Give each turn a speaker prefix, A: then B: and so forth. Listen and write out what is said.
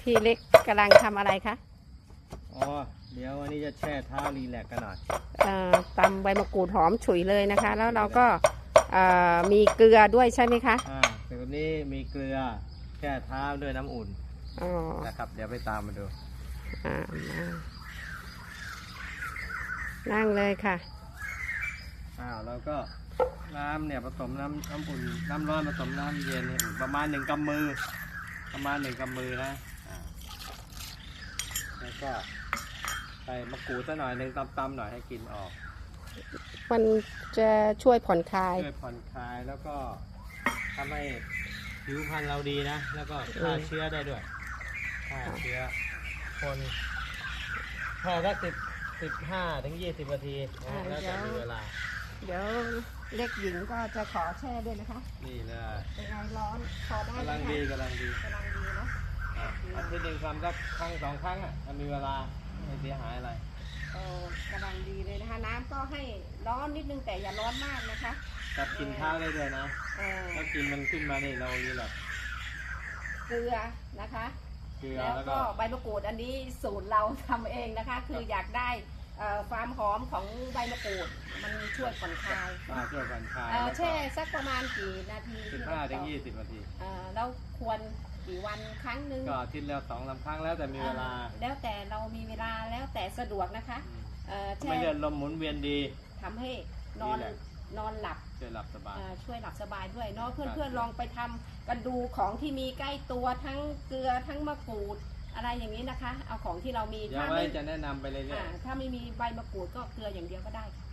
A: พี่เล็กกำลังทำอะไรคะ
B: อ๋อเดี๋ยววันนี้จะแช่เท้ารีแลกซ์กันหน่อย
A: เอ่อตำใบมะกรูดหอมฉุยเลยนะคะ แล้วเราก็เอ่อมีเกลือด้วยใช่ไหมคะ
B: อ่าแต่วันนี้มีเกลือแช่เท้าด้วยน้ำอุ่น
A: อ๋อ
B: นะครับ เดี๋ยวไปตามมาดู
A: อ่ามานั่งเลยค่ะ
B: อ้าวแล้วก็น้ำเนี่ยผสมน้ำน้ำอุ่นน้ำร้อนผสมน้ำเย็นเนี่ยอุ่นประมาณหนึ่งกำมือ ประมาณหนึ่งกำมือนะอ่าแล้ว ก็ใส่มะกรูดสักหน่อยหนึ่งตำๆหน่อยให้กลินออก
A: มันจะช่วยผ่อนคลาย
B: ช่วยผ่อนคลายแล้วก็ทำให้ผิวพรรณเราดีนะ แล้วก็ฆ่า
A: อืม
B: เชื้อได้ด้วยฆ่าเชื้อคนแค่สักสิบสิบห้าถึงยี่สิบนาทีนะแล้วแต่มีเวลา
A: เดี๋ยวเล็กหญิงก็จะขอแช่ด้วยนะคะ
B: นี่เลย
A: เป็นไงร้อนพอได้ไหม
B: กำลัง
A: คะ
B: ดีกำลังดี
A: กำลังดีเนาะ
B: อะอา ทิตย์หนึ่งทำสักครั้งสองครั้งอะถ้ามีเวลาไม่เสียหายอะไร
A: เออกำลังดีเลยนะคะ น้ำก็ให้ร้อนนิดนึงแต่อย่าร้อนมากนะคะ
B: จับกินข้าวได้ด้วยนะ
A: เออ
B: ถ้ากินมันขึ้นมานี่เรานี่แหละ
A: เกลือนะคะ
B: เกลือ
A: แล้ว
B: แล้ว
A: ก็
B: ก็
A: ใบมะกรูดอันนี้สูตรเราทำเองนะคะ คืออยากได้เอ่อความหอมของใบมะกรูดมันช่วยผ่อนคลาย
B: มาช่วยผ่อนคลาย
A: เอ่อแช่สักประมาณกี่นาที
B: สิบห้าถึงยี่สิบนาที
A: เอ่อเราควร กี่วันครั้งหนึ่ง
B: ก็อาทิตย์ละสองสามครั้งแล้วแต่มีเวลา
A: อ่าแล้วแต่เรามีเวลาแล้วแต่สะดวกนะคะ
B: อืม
A: เอ่อ
B: ไม่
A: แช่
B: เลือดลมหมุนเวียนดี
A: ทำให้นอน
B: ดีแหละ
A: นอนหลับ
B: ช่วยหลับสบาย
A: เอ่อช่วยหลับสบายด้วยเนาะ
B: ครับ
A: เพื่อนๆลองไปทำกันดูของที่มีใกล้ตัวทั้งเกลือทั้งมะกรูดอะไรอย่างนี้นะคะ เอาของที่เรามี
B: เดี๋ยว
A: ถ้า
B: ไว้
A: ไม่
B: จะแนะนำไปเรื่อย
A: อ่าถ้าไม่มีใบมะกรูดก็เกลืออย่างเดียวก็ได้ค่ะ